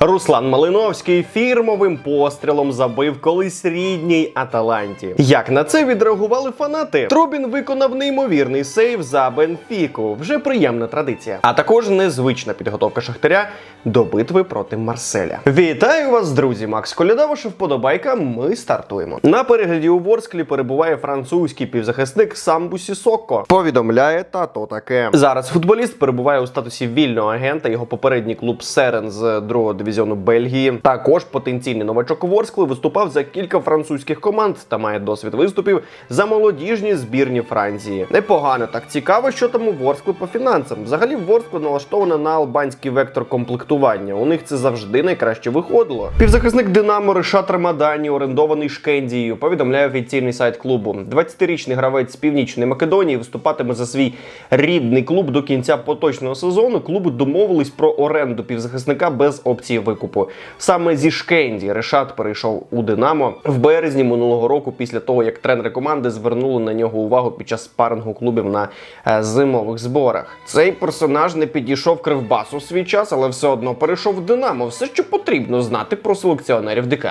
Руслан Малиновський фірмовим пострілом забив колись рідній Аталанті. Як на це відреагували фанати? Трубін виконав неймовірний сейв за Бенфіку. Вже приємна традиція. А також незвична підготовка Шахтаря до битви проти Марселя. Вітаю вас, друзі! Макс Коляда, ваша вподобайка. Ми стартуємо. На перегляді у Ворсклі перебуває французький півзахисник Самбу Сісокко. Повідомляє та то таке. Зараз футболіст перебуває у статусі вільного агента. Його попередній клуб Серен з другого дивізіону Бельгії. Також потенційний новачок Ворскли виступав за кілька французьких команд та має досвід виступів за молодіжні збірні Франції. Непогано, так цікаво, що там у Ворскли по фінансам. Взагалі Ворскла налаштована на албанський вектор комплектування. У них це завжди найкраще виходило. Півзахисник Динамо Решат Рамадані, орендований Шкендією, повідомляє офіційний сайт клубу. 20-річний гравець з північної Македонії виступатиме за свій рідний клуб до кінця поточного сезону. Клуби домовились про оренду півзахисника без опції викупу. Саме зі Шкенді Решат перейшов у Динамо в березні минулого року, після того як тренери команди звернули на нього увагу під час спарингу клубів на е, зимових зборах. Цей персонаж не підійшов кривбасу в свій час, але все одно перейшов в Динамо. Все, що потрібно знати про селекціонерів ДК.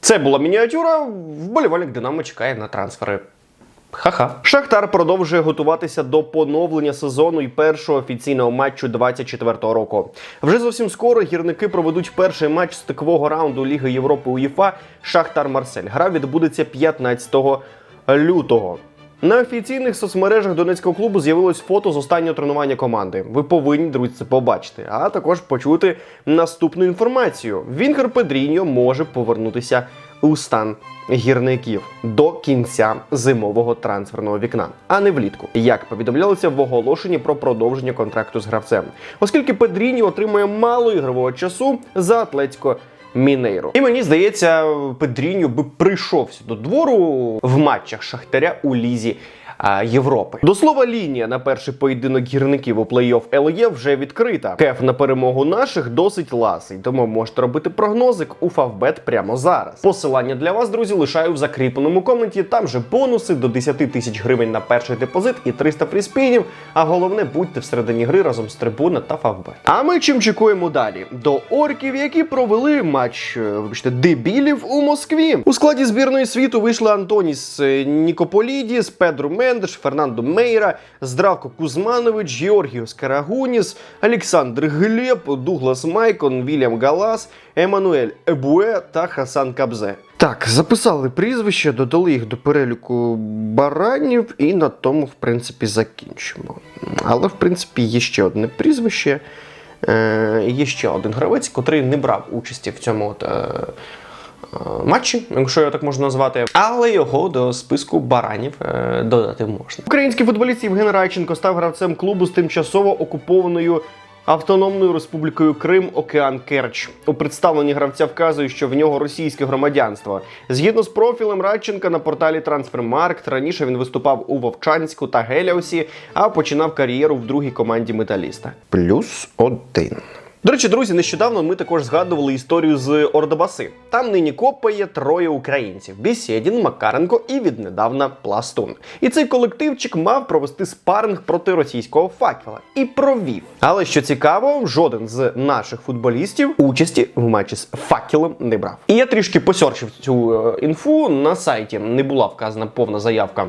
Це була мініатюра. Вболівальник Динамо чекає на трансфери. Ха-ха. Шахтар продовжує готуватися до поновлення сезону і першого офіційного матчу 24-го року. Вже зовсім скоро гірники проведуть перший матч стикового раунду Ліги Європи УЄФА Шахтар Марсель. Гра відбудеться 15 лютого. На офіційних соцмережах Донецького клубу з'явилось фото з останнього тренування команди. Ви повинні, друзі, це побачити, а також почути наступну інформацію. Вінгер Педріньо може повернутися у стан гірників до кінця зимового трансферного вікна, а не влітку, як повідомлялося в оголошенні про продовження контракту з гравцем, оскільки Педріні отримує мало ігрового часу за Атлетико Мінейру. І мені здається, Педріню би прийшовся до двору в матчах Шахтаря у лізі. А, Європи до слова, лінія на перший поєдинок гірників у плей-офф ЛЄ вже відкрита. Кеф на перемогу наших досить ласий, тому можете робити прогнозик у Фавбет прямо зараз. Посилання для вас, друзі, лишаю в закріпленому коменті. Там же бонуси до 10 тисяч гривень на перший депозит і 300 фріспінів. А головне, будьте всередині гри разом з трибуна та Фавбет. А ми чим чекуємо далі? До орків, які провели матч, е, вибачте, дебілів у Москві. У складі збірної світу вийшли Антоніс е, Нікополідіс, Педру Мендеш, Фернандо Мейра, Здравко Кузманович, Георгіос Карагуніс, Олександр Глеб, Дуглас Майкон, Вільям Галас, Еммануель Ебуе та Хасан Кабзе. Так, записали прізвища, додали їх до переліку баранів, і на тому, в принципі, закінчимо. Але, в принципі, є ще одне прізвище. Е, є ще один гравець, котрий не брав участі в цьому от, е, матчі, якщо його так можна назвати, але його до списку баранів е, додати можна. Український футболіст Євген Райченко став гравцем клубу з тимчасово окупованою. Автономною республікою Крим Океан Керч у представленні гравця вказує, що в нього російське громадянство. Згідно з профілем Радченка на порталі Трансфермаркт, раніше він виступав у Вовчанську та Геляусі, а починав кар'єру в другій команді металіста. Плюс один. До речі, друзі, нещодавно ми також згадували історію з Ордобаси. Там нині копає троє українців: Бісєдін, Макаренко і віднедавна Пластун. І цей колективчик мав провести спаринг проти російського факела і провів. Але що цікаво, жоден з наших футболістів участі в матчі з факелом не брав. І я трішки посерчив цю е, інфу на сайті. Не була вказана повна заявка.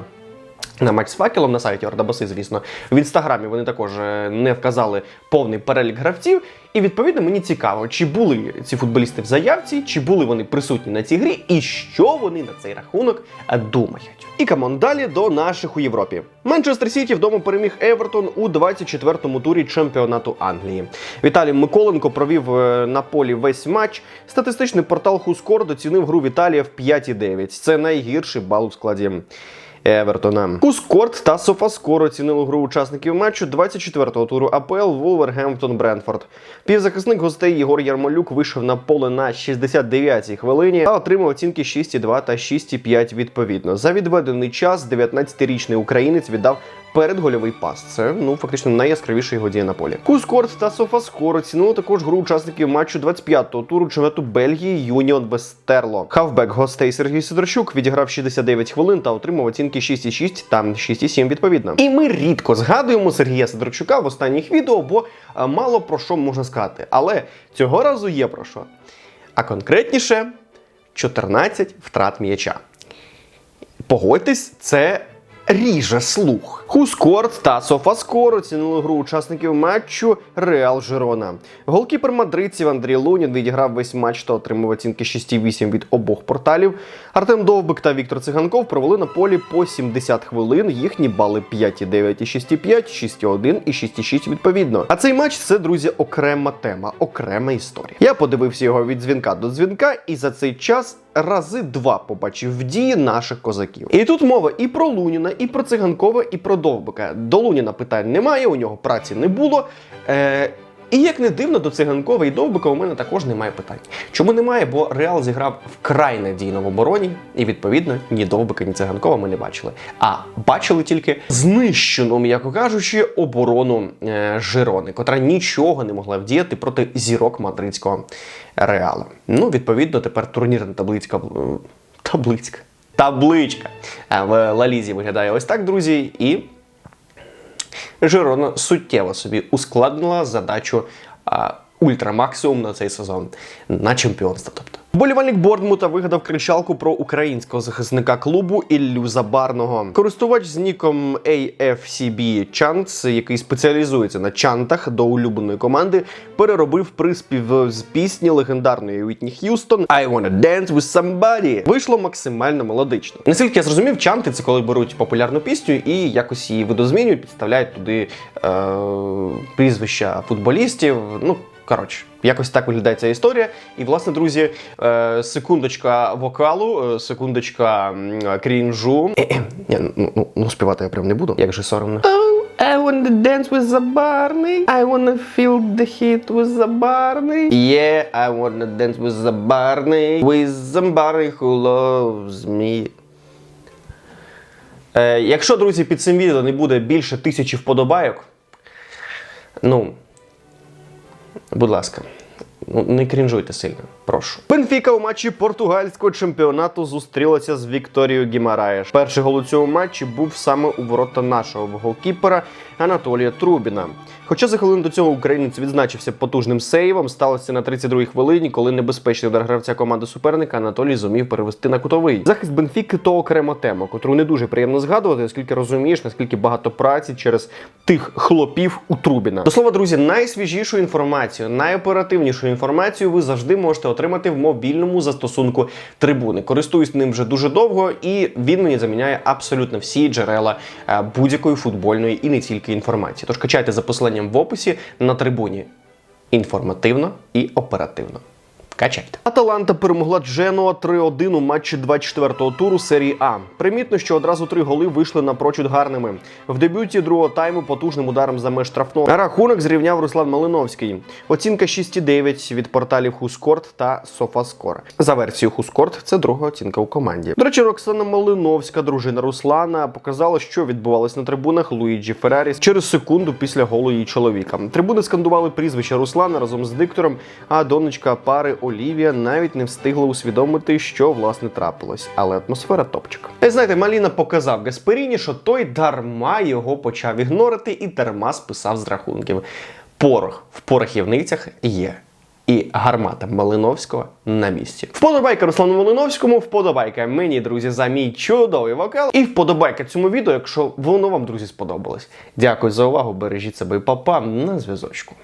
На матч з факелом на сайті Ордабаси, звісно, в інстаграмі вони також е, не вказали повний перелік гравців. І відповідно мені цікаво, чи були ці футболісти в заявці, чи були вони присутні на цій грі, і що вони на цей рахунок думають. І камон далі до наших у Європі. Манчестер Сіті вдома переміг Евертон у 24-му турі чемпіонату Англії. Віталій Миколенко провів е, на полі весь матч. Статистичний портал Хускор доцінив гру Віталія в 5,9. Це найгірший бал у складі. Евертона. Кускорт та Софаскор оцінили гру учасників матчу 24-го туру АПЛ Вулвергемптон Бренфорд. Півзахисник гостей Єгор Ярмолюк вийшов на поле на 69-й хвилині та отримав оцінки 6,2 та 6,5 відповідно. За відведений час 19-річний українець віддав передгольовий пас. Це ну фактично найяскравіша його дія на полі. Хускорт та Софаскор оцінили також гру учасників матчу 25-го туру чемпіонату Бельгії Юніон Вестерло. Хавбек гостей Сергій Сидорчук відіграв 69 хвилин та отримав оцінки 6,6 та 6,7 відповідно. І ми рідко згадуємо Сергія Сидорчука в останніх відео, бо е, мало про що можна сказати. Але цього разу є про що. А конкретніше 14 втрат м'яча. Погодьтесь, це ріже слух. Хускорт та Софаскор оцінили гру учасників матчу Реал Жирона. Голкіпер мадридців Андрій Лунін відіграв весь матч та отримав оцінки 6,8 від обох порталів. Артем Довбик та Віктор Циганков провели на полі по 70 хвилин. Їхні бали 5,9 і 6,5, 6,1 і 6,6 відповідно. А цей матч це, друзі, окрема тема, окрема історія. Я подивився його від дзвінка до дзвінка, і за цей час рази два побачив в дії наших козаків. І тут мова і про Луніна, і про Циганкова, і про Довбика. До Луніна питань немає, у нього праці не було. Е, і як не дивно, до циганкова і довбика у мене також немає питань. Чому немає? Бо Реал зіграв вкрай надійно в обороні, і відповідно ні довбика, ні циганкова ми не бачили. А бачили тільки знищену, м'яко кажучи, оборону е, Жирони, котра нічого не могла вдіяти проти зірок мадридського Реала. Ну, відповідно, тепер турнірна таблицька таблицька. Табличка е, в Лалізі виглядає ось так, друзі, і Жирона суттєво собі ускладнила задачу ультрамаксимум на цей сезон на чемпіонство. Тобто. Болівальник Борнмута вигадав кричалку про українського захисника клубу Іллю Забарного. Користувач з ніком AFCB Chants, який спеціалізується на чантах до улюбленої команди, переробив приспів з пісні легендарної Уітні Х'юстон I wanna dance with somebody. Вийшло максимально мелодично. Наскільки я зрозумів, чанти це коли беруть популярну пісню і якось її видозмінюють, підставляють туди е- прізвища футболістів. Ну Коротше, якось так виглядає ця історія. І, власне, друзі, е, секундочка вокалу, е, секундочка крінжу. Ні, ну, ну, ну, співати я прям не буду, як же соромно. Oh, I wanna dance with Забарний. I wanna feel the heat with Забарний. Yeah, I wanna dance with Забарний. With somebody who loves me. Е, якщо, друзі, під цим відео не буде більше тисячі вподобайок, ну, Будь ласка, ну, не крінжуйте сильно, прошу. Бенфіка у матчі португальського чемпіонату зустрілася з Вікторією Гімараєш. Перший гол у цьому матчі був саме у ворота нашого голкіпера Анатолія Трубіна. Хоча за хвилину до цього українець відзначився потужним сейвом, сталося на 32-й хвилині, коли небезпечний удар гравця команди суперника Анатолій зумів перевести на кутовий. Захист Бенфіки то окрема тема, котру не дуже приємно згадувати, оскільки розумієш, наскільки багато праці через тих хлопів у Трубіна. До слова, друзі, найсвіжішу інформацію, найоперативнішу інформацію ви завжди можете отримати в мобільному застосунку трибуни. Користуюсь ним вже дуже довго, і він мені заміняє абсолютно всі джерела е, будь-якої футбольної і не тільки інформації. Тож качайте за посиланням в описі на трибуні інформативно і оперативно. Качайте. Аталанта перемогла Дженуа 3-1 у матчі 24-го туру серії А. Примітно, що одразу три голи вийшли напрочуд гарними. В дебюті другого тайму потужним ударом за меж штрафного. Рахунок зрівняв Руслан Малиновський. Оцінка 6,9 від порталів Хускорт та Софаскор. За версією Хускорт це друга оцінка у команді. До речі, Роксана Малиновська, дружина Руслана, показала, що відбувалось на трибунах Луїджі Ферраріс через секунду після голу її чоловіка. Трибуни скандували прізвище Руслана разом з диктором, а донечка пари Олівія навіть не встигла усвідомити, що власне трапилось. Але атмосфера топчик. І знаєте, Маліна показав Гасперіні, що той дарма його почав ігнорити і дарма списав з рахунків. Порох в порохівницях є. І гармата Малиновського на місці. Вподобайка Руслану Малиновському, вподобайка мені, друзі, за мій чудовий вокал. І вподобайка цьому відео, якщо воно вам, друзі, сподобалось. Дякую за увагу. Бережіть себе і папа на зв'язочку.